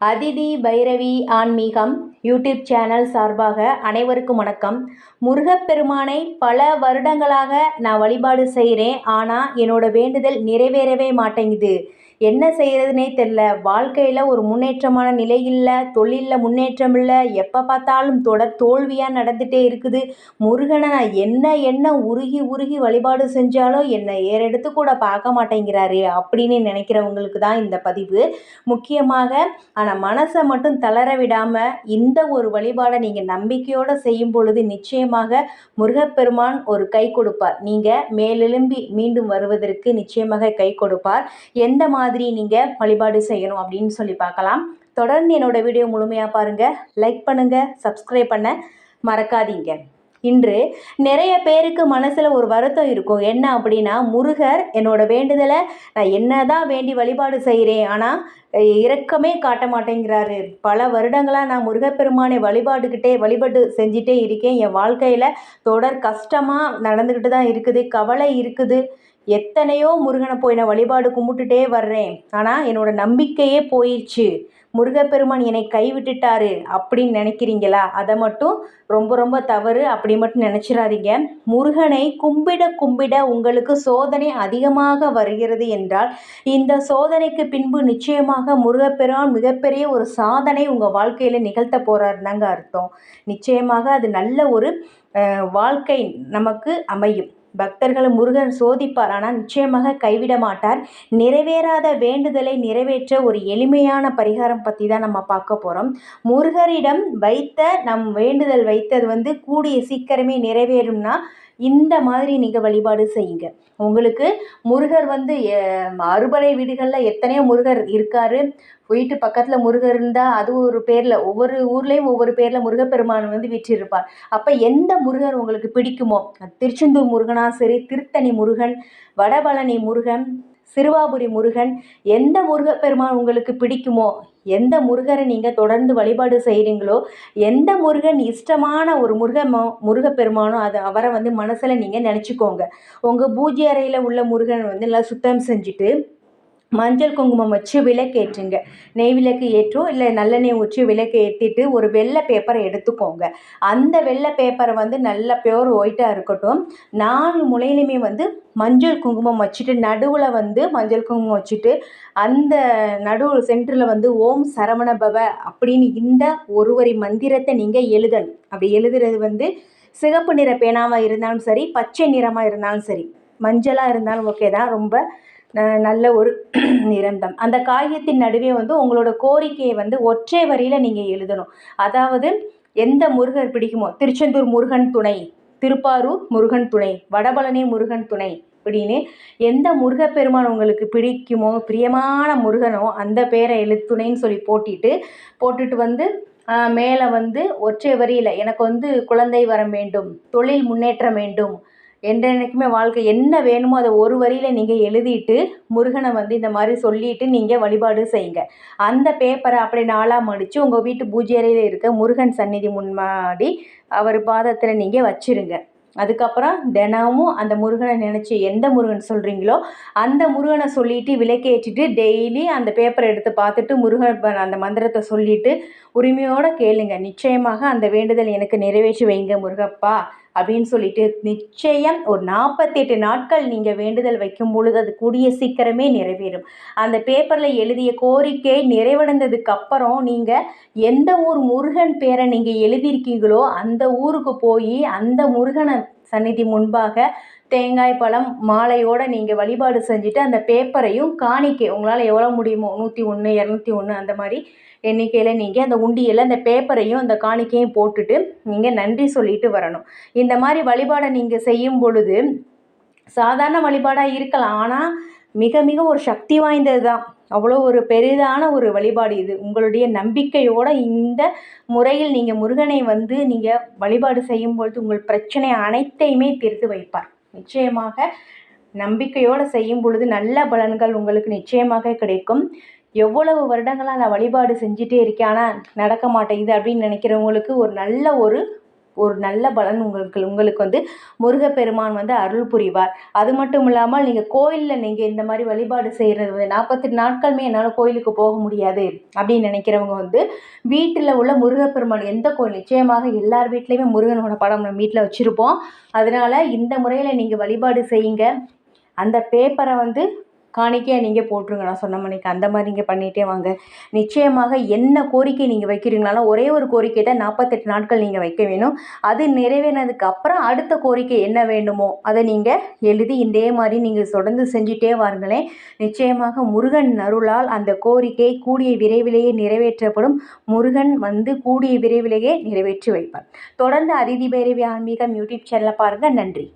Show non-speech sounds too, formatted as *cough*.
அதிதி பைரவி ஆன்மீகம் YouTube channel சார்பாக அனைவருக்கும் வணக்கம். முருகப்பெருமானை பல வருடங்களாக நான் வழிபாடு செய்கிறேன். ஆனால் என்னோட வேண்டுதல் நிறைவேறவே மாட்டேங்குது. என்ன செய்கிறதுனே தெரில. வாழ்க்கையில் ஒரு முன்னேற்றமான நிலை இல்லை தொழிலில் முன்னேற்றம் இல்லை எப்போ பார்த்தாலும் தொடர் தோல்வியாக நடந்துகிட்டே இருக்குது. முருகனை நான் என்ன என்ன உருகி உருகி வழிபாடு செஞ்சாலும் என்னை ஏறெடுத்து கூட பார்க்க மாட்டேங்கிறாரு அப்படின்னு நினைக்கிறவங்களுக்கு தான் இந்த பதிவு. முக்கியமாக ஆனால் மனசை மட்டும் தளர விடாமல் இந்த ஒரு வழிபாடை நீங்கள் நம்பிக்கையோடு செய்யும் பொழுது நிச்சயமாக முருகப்பெருமான் ஒரு கை கொடுப்பார். நீங்கள் மேலெலும்பி மீண்டும் வருவதற்கு நிச்சயமாக கை கொடுப்பார். எந்த மாதிரி மாதிரி நீங்கள் வழிபாடு செய்யணும் அப்படின்னு சொல்லி பார்க்கலாம். தொடர்ந்து என்னோட வீடியோ முழுமையாக பாருங்கள் லைக் பண்ணுங்கள் சப்ஸ்கிரைப் பண்ண மறக்காதீங்க. இன்று நிறைய பேருக்கு மனசில் ஒரு வருத்தம் இருக்கும். என்ன அப்படின்னா முருகர் என்னோட வேண்டுதலை நான் என்ன தான் வேண்டி வழிபாடு செய்கிறேன் ஆனால் இரக்கமே காட்ட மாட்டேங்கிறாரு. பல வருடங்களாக நான் முருகப்பெருமானை வழிபாடுகிட்டே வழிபாடு செஞ்சிட்டே இருக்கேன். என் வாழ்க்கையில் தொடர் கஷ்டமாக நடந்துக்கிட்டு தான் இருக்குது கவலை இருக்குது. எத்தனையோ முருகனை போய் நான் வழிபாடு கும்பிட்டுட்டே வர்றேன். ஆனால் என்னோடய நம்பிக்கையே போயிடுச்சு. முருகப்பெருமான் என்னை கைவிட்டுட்டாரு அப்படின்னு நினைக்கிறீங்களா? அதை மட்டும் ரொம்ப ரொம்ப தவறு அப்படி மட்டும் நினச்சிடாதீங்க. முருகனை கும்பிட கும்பிட உங்களுக்கு சோதனை அதிகமாக வருகிறது என்றால் இந்த சோதனைக்கு பின்பு நிச்சயமாக முருகப்பெருமான் மிகப்பெரிய ஒரு சாதனை உங்கள் வாழ்க்கையில் நிகழ்த்த போகிறாருந்தாங்க அர்த்தம். நிச்சயமாக அது நல்ல ஒரு வாழ்க்கை நமக்கு அமையும். பக்தர்களை முருகன் சோதிப்பார். ஆனால் நிச்சயமாக கைவிட மாட்டார். நிறைவேறாத வேண்டுதலை நிறைவேற்ற ஒரு எளிமையான பரிகாரம் பற்றி தான் நம்ம பார்க்க போகிறோம் முருகரிடம் வைத்த நம் வேண்டுதல் வைத்தது வந்து கூடிய சீக்கிரமே நிறைவேறும்னா இந்த மாதிரி நீங்கள் வழிபாடு செய்யுங்க. உங்களுக்கு முருகர் வந்து அறுபடை வீடுகளில் எத்தனையோ முருகர் இருக்கார். வீட்டு பக்கத்தில் முருகர் இருந்தால் அது ஒரு பேரில் ஒவ்வொரு ஊர்லேயும் ஒவ்வொரு பேரில் முருகப்பெருமான் வந்து வீற்றிருப்பார். அப்போ எந்த முருகர் உங்களுக்கு பிடிக்குமோ? திருச்செந்தூர் முருகனா சரி திருத்தணி முருகன் வடபழனி முருகன் சிறுவாபுரி முருகன் எந்த முருகப்பெருமான் உங்களுக்கு பிடிக்குமோ எந்த முருகரை நீங்கள் தொடர்ந்து வழிபாடு செய்கிறீங்களோ எந்த முருகன் இஷ்டமான ஒரு முருக முருகப்பெருமானோ அதை அவரை வந்து மனசில் நீங்கள் நினச்சிக்கோங்க. உங்கள் பூஜை அறையில் உள்ள முருகன் வந்து நல்லா சுத்தம் செஞ்சுட்டு மஞ்சள் குங்குமம் வச்சு விளக்கேற்றுங்க. நெய் விளக்கு ஏற்றும் இல்லை நல்லெண்ணெய் ஊற்றி விளக்கு ஏற்றிட்டு ஒரு வெள்ளை பேப்பரை எடுத்துக்கோங்க. அந்த வெள்ளை பேப்பரை வந்து நல்ல பியோர் ஒயிட்டாக இருக்கட்டும். நாலு முளையிலுமே வந்து மஞ்சள் குங்குமம் வச்சுட்டு நடுவில் வந்து மஞ்சள் குங்குமம் வச்சுட்டு அந்த நடு சென்டரில் வந்து ஓம் சரவண பவ அப்படின்னு இந்த ஒரு வரி மந்திரத்தை நீங்கள் எழுதணும். அப்படி எழுதுறது வந்து சிகப்பு நிற பேனாவாக இருந்தாலும் சரி பச்சை நிறமாக இருந்தாலும் சரி மஞ்சளாக இருந்தாலும் ஓகே தான். ரொம்ப நல்ல ஒரு *clears throat* நிரந்தம். அந்த காகிதத்தின் நடுவே வந்து உங்களோட கோரிக்கையை வந்து ஒற்றை வரியில் நீங்கள் எழுதணும். அதாவது எந்த முருகர் பிடிக்குமோ திருச்செந்தூர் முருகன் துணை திருப்பாரூர் முருகன் துணை வடபழனி முருகன் துணை அப்படின்னு எந்த முருகப்பெருமான் உங்களுக்கு பிடிக்குமோ பிரியமான முருகனோ அந்த பேரை எழுத்துணைன்னு சொல்லி போட்டிட்டு போட்டுட்டு வந்து மேலே வந்து ஒற்றை வரியில் எனக்கு வந்து குழந்தை வரம் வேண்டும் தொழில் முன்னேற்றம் வேண்டும் என்றென்றைக்குமே வாழ்க்கை என்ன வேணுமோ அதை ஒரு வரியில் நீங்கள் எழுதிட்டு முருகனை வந்து இந்த மாதிரி சொல்லிவிட்டு நீங்கள் வழிபாடு செய்யுங்க. அந்த பேப்பரை அப்படி நாளாக மடித்து உங்கள் வீட்டு பூஜை அறையில் இருக்க முருகன் சந்நிதி முன்னாடி அவர் பாதத்தில் நீங்கள் வச்சுருங்க. அதுக்கப்புறம் தினமும் அந்த முருகனை நினச்சி எந்த முருகன் சொல்கிறீங்களோ அந்த முருகனை சொல்லிட்டு விளக்கேற்றிட்டு டெய்லி அந்த பேப்பரை எடுத்து பார்த்துட்டு முருகன் அந்த மந்திரத்தை சொல்லிவிட்டு உரிமையோடு கேளுங்க. நிச்சயமாக அந்த வேண்டுதல் எனக்கு நிறைவேற்றி வைங்க முருகப்பா. அப்படின்னு சொல்லிட்டு நிச்சயம் ஒரு நாற்பத்தெட்டு நாட்கள் நீங்கள் வேண்டுதல் வைக்கும் பொழுது அது கூடிய சீக்கிரமே நிறைவேறும். அந்த பேப்பரில் எழுதிய கோரிக்கை நிறைவடைந்ததுக்கு அப்புறம் நீங்கள் எந்த ஊர் முருகன் பேரை நீங்கள் எழுதியிருக்கீங்களோ அந்த ஊருக்கு போய் அந்த முருகனை சந்நிதி முன்பாக தேங்காய் பழம் மாலையோடு நீங்கள் வழிபாடு செஞ்சுட்டு அந்த பேப்பரையும் காணிக்கை உங்களால் எவ்வளோ முடியுமோ நூற்றி ஒன்று இரநூத்தி ஒன்று அந்த மாதிரி எண்ணிக்கையில் நீங்கள் அந்த உண்டியில் அந்த பேப்பரையும் அந்த காணிக்கையும் போட்டுட்டு நீங்கள் நன்றி சொல்லிட்டு வரணும். இந்த மாதிரி வழிபாடை நீங்கள் செய்யும் பொழுது சாதாரண வழிபாடாக இருக்கலாம். ஆனால் மிக மிக ஒரு சக்தி வாய்ந்தது தான் அவ்வளோ ஒரு பெரிதான ஒரு வழிபாடு இது. உங்களுடைய நம்பிக்கையோட இந்த முறையில் நீங்கள் முருகனை வந்து நீங்கள் வழிபாடு செய்யும் பொழுது உங்கள் பிரச்சனை அனைத்தையுமே தீர்த்து வைப்பார். நிச்சயமாக நம்பிக்கையோடு செய்யும் பொழுது நல்ல பலன்கள் உங்களுக்கு நிச்சயமாக கிடைக்கும். எவ்வளவு வருடங்களாக நான் வழிபாடு செஞ்சுட்டே இருக்கேன் ஆனால் நடக்க மாட்டேங்குது அப்படின்னு நினைக்கிறவங்களுக்கு ஒரு நல்ல ஒரு ஒரு நல்ல பலன் உங்களுக்கு உங்களுக்கு வந்து முருகப்பெருமான் வந்து அருள் புரிவார். அது மட்டும் இல்லாமல் நீங்கள் கோயிலில் நீங்கள் இந்த மாதிரி வழிபாடு செய்கிறது வந்து நாற்பத்தெட்டு நாட்களுமே என்னால் கோயிலுக்கு போக முடியாது அப்படின்னு நினைக்கிறவங்க வந்து வீட்டில் உள்ள முருகப்பெருமான் எந்த கோயில் நிச்சயமாக எல்லார் வீட்லேயுமே முருகனோட படம் நம்ம வீட்டில் வச்சுருப்போம். அதனால் இந்த முறையில் நீங்கள் வழிபாடு செய்யுங்க. அந்த பேப்பரை வந்து காணிக்கையாக நீங்கள் போட்டுருங்க. நான் சொன்ன மணிக்கு அந்த மாதிரி நீங்கள் பண்ணிகிட்டே வாங்க. நிச்சயமாக என்ன கோரிக்கை நீங்கள் வைக்கிறீங்களாலும் ஒரே ஒரு கோரிக்கை தான் நாற்பத்தெட்டு நாட்கள் நீங்கள் வைக்க வேணும். அது நிறைவேறினதுக்கு அப்புறம் அடுத்த கோரிக்கை என்ன வேண்டுமோ அதை நீங்கள் எழுதி இதே மாதிரி நீங்கள் தொடர்ந்து செஞ்சிட்டே வாருங்களேன். நிச்சயமாக முருகன் அருளால் அந்த கோரிக்கை கூடிய விரைவிலேயே நிறைவேற்றப்படும். முருகன் வந்து கூடிய விரைவிலேயே நிறைவேற்றி வைப்பார். தொடர்ந்து அதிதி பேரவி ஆன்மீகம் யூடியூப் சேனலை பாருங்கள் நன்றி.